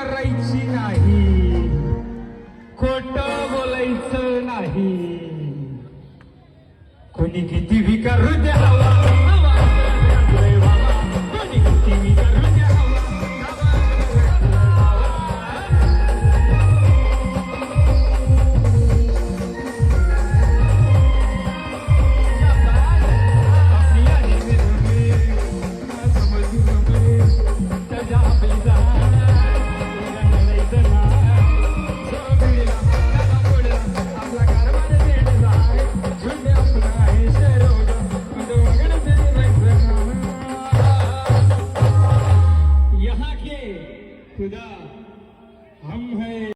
करायची नाही. खोट बोलायचं नाही. कोणी किती विकारू द्या तुझा हम है